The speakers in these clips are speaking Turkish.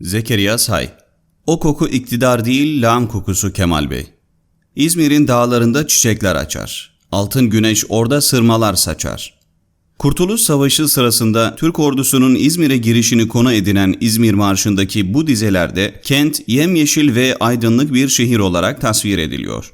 Zekeriya Say O koku iktidar değil, lağım kokusu Kemal Bey. İzmir'in dağlarında çiçekler açar. Altın güneş orada sırmalar saçar. Kurtuluş Savaşı sırasında Türk ordusunun İzmir'e girişini konu edinen İzmir Marşı'ndaki bu dizelerde kent yemyeşil ve aydınlık bir şehir olarak tasvir ediliyor.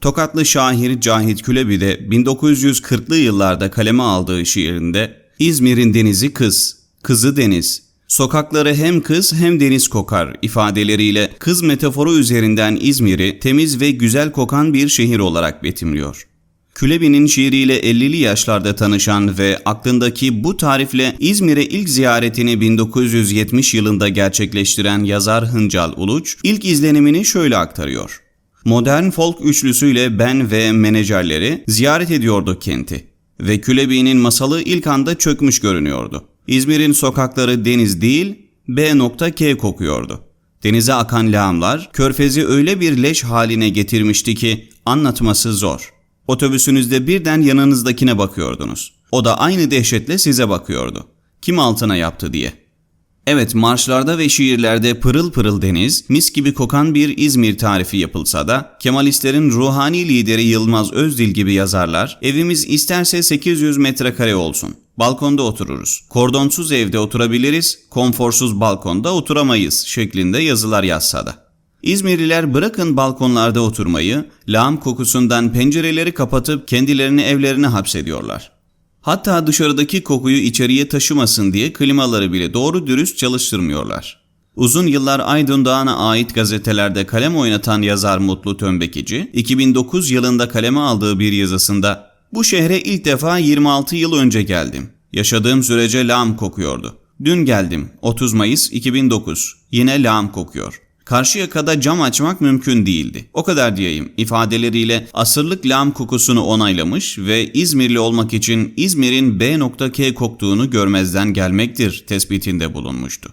Tokatlı şair Cahit Külebi de 1940'lı yıllarda kaleme aldığı şiirinde İzmir'in denizi kız, kızı deniz, sokakları hem kız hem deniz kokar ifadeleriyle kız metaforu üzerinden İzmir'i temiz ve güzel kokan bir şehir olarak betimliyor. Külebi'nin şiiriyle 50'li yaşlarda tanışan ve aklındaki bu tarifle İzmir'e ilk ziyaretini 1970 yılında gerçekleştiren yazar Hıncal Uluç ilk izlenimini şöyle aktarıyor. Modern folk üçlüsüyle ben ve menajerleri ziyaret ediyorduk kenti ve Külebi'nin masalı ilk anda çökmüş görünüyordu. İzmir'in sokakları deniz değil B.K kokuyordu. Denize akan lağımlar körfezi öyle bir leş haline getirmişti ki anlatması zor. Otobüsünüzde birden yanınızdakine bakıyordunuz. O da aynı dehşetle size bakıyordu. Kim altına yaptı diye. Evet marşlarda ve şiirlerde pırıl pırıl deniz, mis gibi kokan bir İzmir tarifi yapılsa da Kemalistlerin ruhani lideri Yılmaz Özdil gibi yazarlar evimiz isterse 800 metrekare olsun. Balkonda otururuz. Kordonsuz evde oturabiliriz, konforsuz balkonda oturamayız şeklinde yazılar yazsa da. İzmirliler bırakın balkonlarda oturmayı, lağım kokusundan pencereleri kapatıp kendilerini evlerine hapsediyorlar. Hatta dışarıdaki kokuyu içeriye taşımasın diye klimaları bile doğru dürüst çalıştırmıyorlar. Uzun yıllar Aydın Dağı'na ait gazetelerde kalem oynatan yazar Mutlu Tömbekici, 2009 yılında kaleme aldığı bir yazısında ''Bu şehre ilk defa 26 yıl önce geldim. Yaşadığım sürece lağım kokuyordu. Dün geldim, 30 Mayıs 2009. Yine lağım kokuyor. Karşıyaka'da cam açmak mümkün değildi. O kadar diyeyim ifadeleriyle asırlık lağım kokusunu onaylamış ve İzmirli olmak için İzmir'in B.K koktuğunu görmezden gelmektir tespitinde bulunmuştu.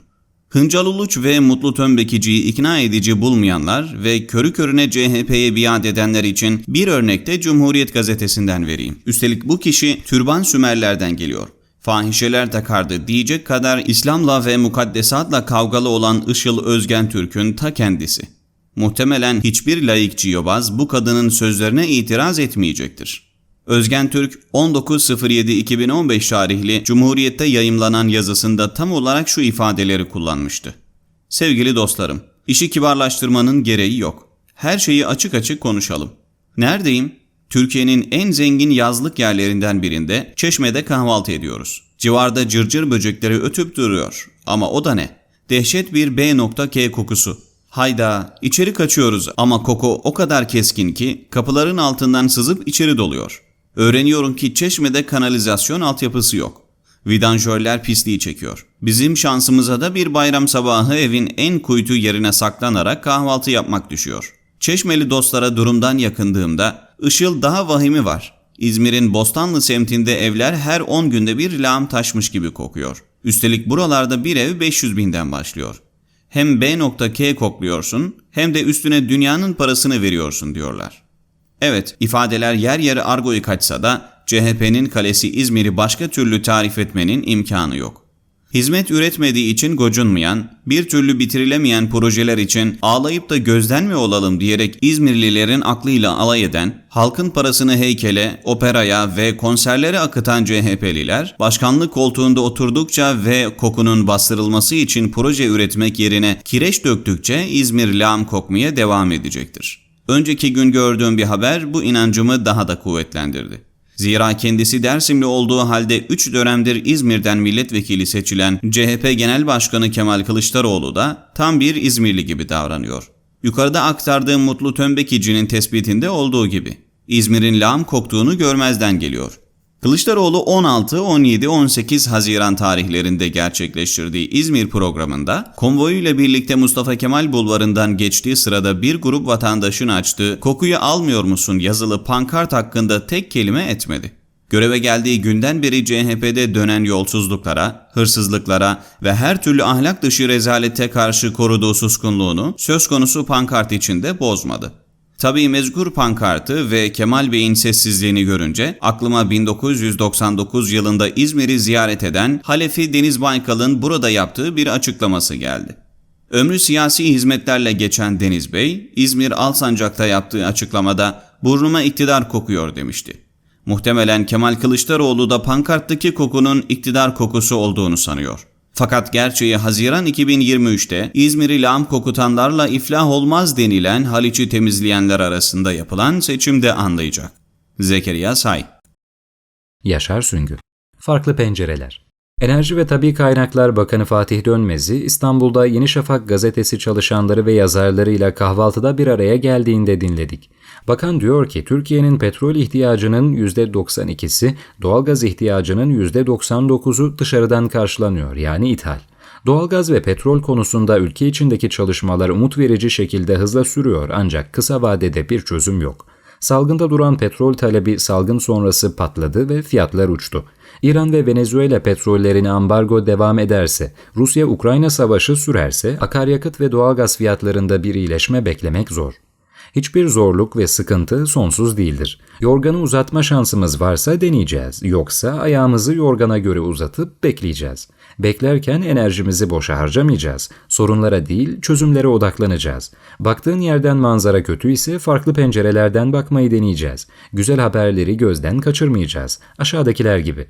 Hıncal Uluç ve Mutlu Tömbekici'yi ikna edici bulmayanlar ve körü körüne CHP'ye biat edenler için bir örnekte Cumhuriyet Gazetesi'nden vereyim. Üstelik bu kişi türban Sümerlerden geliyor fahişeler takardı diyecek kadar İslam'la ve mukaddesatla kavgalı olan Işıl Özgen Türk'ün ta kendisi. Muhtemelen hiçbir laikçi yobaz bu kadının sözlerine itiraz etmeyecektir. Özgen Türk 19.07.2015 tarihli Cumhuriyet'te yayımlanan yazısında tam olarak şu ifadeleri kullanmıştı. Sevgili dostlarım, işi kibarlaştırmanın gereği yok. Her şeyi açık açık konuşalım. Neredeyim? Türkiye'nin en zengin yazlık yerlerinden birinde Çeşme'de kahvaltı ediyoruz. Civarda cırcır böcekleri ötüp duruyor. Ama o da ne? Dehşet bir B.K kokusu. Hayda, içeri kaçıyoruz ama koku o kadar keskin ki kapıların altından sızıp içeri doluyor. Öğreniyorum ki Çeşme'de kanalizasyon altyapısı yok. Vidanjörler pisliği çekiyor. Bizim şansımıza da bir bayram sabahı evin en kuytu yerine saklanarak kahvaltı yapmak düşüyor. Çeşmeli dostlara durumdan yakındığımda Işıl daha vahimi var. İzmir'in Bostanlı semtinde evler her 10 günde bir lağım taşmış gibi kokuyor. Üstelik buralarda bir ev 500 binden başlıyor. Hem B.K kokluyorsun hem de üstüne dünyanın parasını veriyorsun diyorlar. Evet ifadeler yer yer argoyu kaçsa da CHP'nin kalesi İzmir'i başka türlü tarif etmenin imkanı yok. Hizmet üretmediği için gocunmayan, bir türlü bitirilemeyen projeler için ağlayıp da gözden mi olalım diyerek İzmirlilerin aklıyla alay eden, halkın parasını heykele, operaya ve konserlere akıtan CHP'liler, başkanlık koltuğunda oturdukça ve kokunun bastırılması için proje üretmek yerine kireç döktükçe İzmir lağım kokmaya devam edecektir. Önceki gün gördüğüm bir haber bu inancımı daha da kuvvetlendirdi. Zira kendisi Dersimli olduğu halde 3 dönemdir İzmir'den milletvekili seçilen CHP Genel Başkanı Kemal Kılıçdaroğlu da tam bir İzmirli gibi davranıyor. Yukarıda aktardığım Mutlu Tömbekici'nin tespitinde olduğu gibi. İzmir'in lağım koktuğunu görmezden geliyor. Kılıçdaroğlu 16, 17, 18 Haziran tarihlerinde gerçekleştirdiği İzmir programında konvoyuyla birlikte Mustafa Kemal Bulvarı'ndan geçtiği sırada bir grup vatandaşın açtığı kokuyu almıyor musun yazılı pankart hakkında tek kelime etmedi. Göreve geldiği günden beri CHP'de dönen yolsuzluklara, hırsızlıklara ve her türlü ahlak dışı rezalete karşı koruduğu suskunluğunu söz konusu pankart içinde bozmadı. Tabii mezkur pankartı ve Kemal Bey'in sessizliğini görünce aklıma 1999 yılında İzmir'i ziyaret eden Halefi Deniz Baykal'ın burada yaptığı bir açıklaması geldi. Ömrü siyasi hizmetlerle geçen Deniz Bey, İzmir Alsancak'ta yaptığı açıklamada burnuma iktidar kokuyor demişti. Muhtemelen Kemal Kılıçdaroğlu da pankarttaki kokunun iktidar kokusu olduğunu sanıyor. Fakat gerçeği Haziran 2023'te İzmir'i lağım kokutanlarla iflah olmaz denilen Haliç'i temizleyenler arasında yapılan seçimde anlayacak. Zekeriya Say. Yaşar Süngü Farklı pencereler Enerji ve Tabi Kaynaklar Bakanı Fatih Dönmez'i İstanbul'da Yeni Şafak gazetesi çalışanları ve yazarlarıyla kahvaltıda bir araya geldiğinde dinledik. Bakan diyor ki Türkiye'nin petrol ihtiyacının %92'si, doğalgaz ihtiyacının %99'u dışarıdan karşılanıyor yani ithal. Doğalgaz ve petrol konusunda ülke içindeki çalışmalar umut verici şekilde hızla sürüyor ancak kısa vadede bir çözüm yok. Salgında duran petrol talebi salgın sonrası patladı ve fiyatlar uçtu. İran ve Venezuela petrollerine ambargo devam ederse, Rusya-Ukrayna savaşı sürerse akaryakıt ve doğalgaz fiyatlarında bir iyileşme beklemek zor. Hiçbir zorluk ve sıkıntı sonsuz değildir. Yorganı uzatma şansımız varsa deneyeceğiz. Yoksa ayağımızı yorgana göre uzatıp bekleyeceğiz. Beklerken enerjimizi boşa harcamayacağız. Sorunlara değil, çözümlere odaklanacağız. Baktığın yerden manzara kötü ise farklı pencerelerden bakmayı deneyeceğiz. Güzel haberleri gözden kaçırmayacağız. Aşağıdakiler gibi.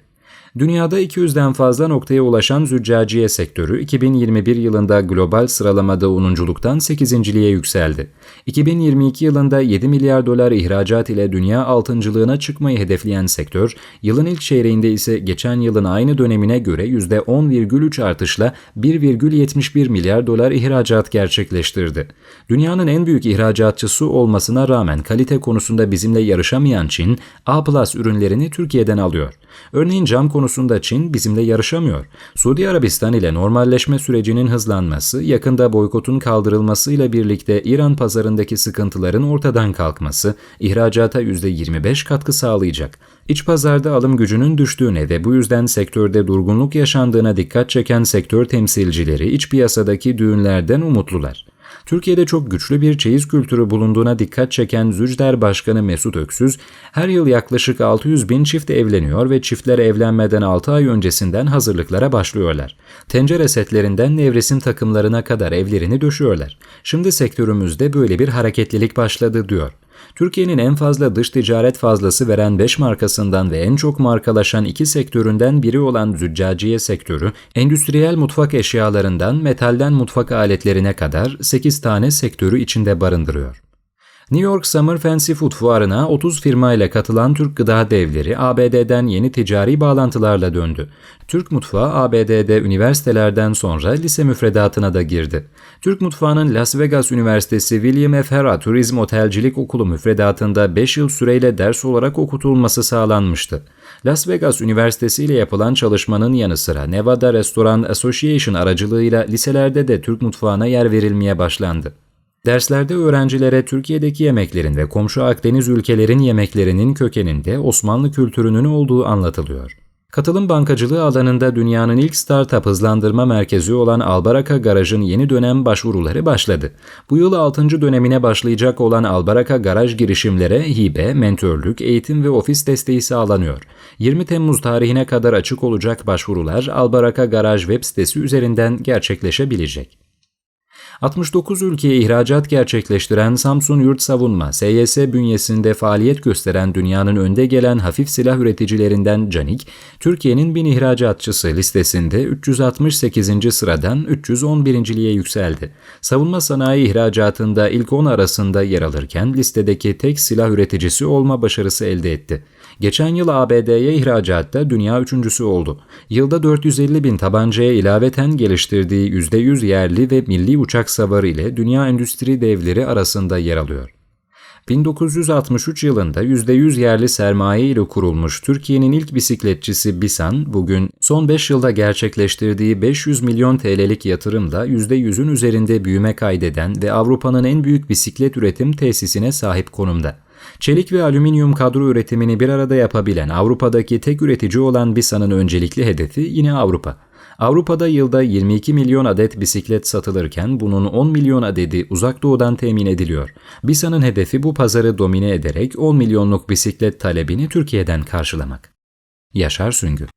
Dünyada 200'den fazla noktaya ulaşan züccaciye sektörü 2021 yılında global sıralamada 10'unculuktan 8.liğe yükseldi. 2022 yılında 7 milyar dolar ihracat ile dünya altıncılığına çıkmayı hedefleyen sektör, yılın ilk çeyreğinde ise geçen yılın aynı dönemine göre %10,3 artışla 1,71 milyar dolar ihracat gerçekleştirdi. Dünyanın en büyük ihracatçısı olmasına rağmen kalite konusunda bizimle yarışamayan Çin, A+ ürünlerini Türkiye'den alıyor. Örneğin cam konusunda Çin bizimle yarışamıyor. Suudi Arabistan ile normalleşme sürecinin hızlanması, yakında boykotun kaldırılmasıyla birlikte İran pazarındaki sıkıntıların ortadan kalkması, ihracata %25 katkı sağlayacak. İç pazarda alım gücünün düştüğüne ve bu yüzden sektörde durgunluk yaşandığına dikkat çeken sektör temsilcileri iç piyasadaki düğünlerden umutlular. Türkiye'de çok güçlü bir çeyiz kültürü bulunduğuna dikkat çeken Zücder Başkanı Mesut Öksüz, her yıl yaklaşık 600 bin çift evleniyor ve çiftler evlenmeden 6 ay öncesinden hazırlıklara başlıyorlar. Tencere setlerinden nevresim takımlarına kadar evlerini döşüyorlar. Şimdi sektörümüzde böyle bir hareketlilik başladı diyor. Türkiye'nin en fazla dış ticaret fazlası veren 5 markasından ve en çok markalaşan iki sektöründen biri olan züccaciye sektörü, endüstriyel mutfak eşyalarından metalden mutfak aletlerine kadar 8 tane sektörü içinde barındırıyor. New York Summer Fancy Food fuarına 30 firma ile katılan Türk gıda devleri ABD'den yeni ticari bağlantılarla döndü. Türk mutfağı ABD'de üniversitelerden sonra lise müfredatına da girdi. Türk mutfağının Las Vegas Üniversitesi William F. Harrah Turizm Otelcilik Okulu müfredatında 5 yıl süreyle ders olarak okutulması sağlanmıştı. Las Vegas Üniversitesi ile yapılan çalışmanın yanı sıra Nevada Restaurant Association aracılığıyla liselerde de Türk mutfağına yer verilmeye başlandı. Derslerde öğrencilere Türkiye'deki yemeklerin ve komşu Akdeniz ülkelerin yemeklerinin kökeninde Osmanlı kültürünün olduğu anlatılıyor. Katılım bankacılığı alanında dünyanın ilk startup hızlandırma merkezi olan Albaraka Garaj'ın yeni dönem başvuruları başladı. Bu yıl 6. dönemine başlayacak olan Albaraka Garaj girişimlere hibe, mentörlük, eğitim ve ofis desteği sağlanıyor. 20 Temmuz tarihine kadar açık olacak başvurular Albaraka Garaj web sitesi üzerinden gerçekleşebilecek. 69 ülkeye ihracat gerçekleştiren Samsun Yurt Savunma, SYS bünyesinde faaliyet gösteren dünyanın önde gelen hafif silah üreticilerinden Canik, Türkiye'nin bin ihracatçısı listesinde 368. sıradan 311.liğe yükseldi. Savunma sanayi ihracatında ilk 10 arasında yer alırken listedeki tek silah üreticisi olma başarısı elde etti. Geçen yıl ABD'ye ihracatta dünya üçüncüsü oldu. Yılda 450 bin tabancaya ilaveten geliştirdiği %100 yerli ve milli uçak savarı ile dünya endüstri devleri arasında yer alıyor. 1963 yılında %100 yerli sermaye ile kurulmuş Türkiye'nin ilk bisikletçisi Bisan, bugün son 5 yılda gerçekleştirdiği 500 milyon TL'lik yatırımla %100'ün üzerinde büyüme kaydeden ve Avrupa'nın en büyük bisiklet üretim tesisine sahip konumda. Çelik ve alüminyum kadro üretimini bir arada yapabilen Avrupa'daki tek üretici olan Bisa'nın öncelikli hedefi yine Avrupa. Avrupa'da yılda 22 milyon adet bisiklet satılırken bunun 10 milyon adedi uzak doğudan temin ediliyor. Bisa'nın hedefi bu pazarı domine ederek 10 milyonluk bisiklet talebini Türkiye'den karşılamak. Yaşar Süngü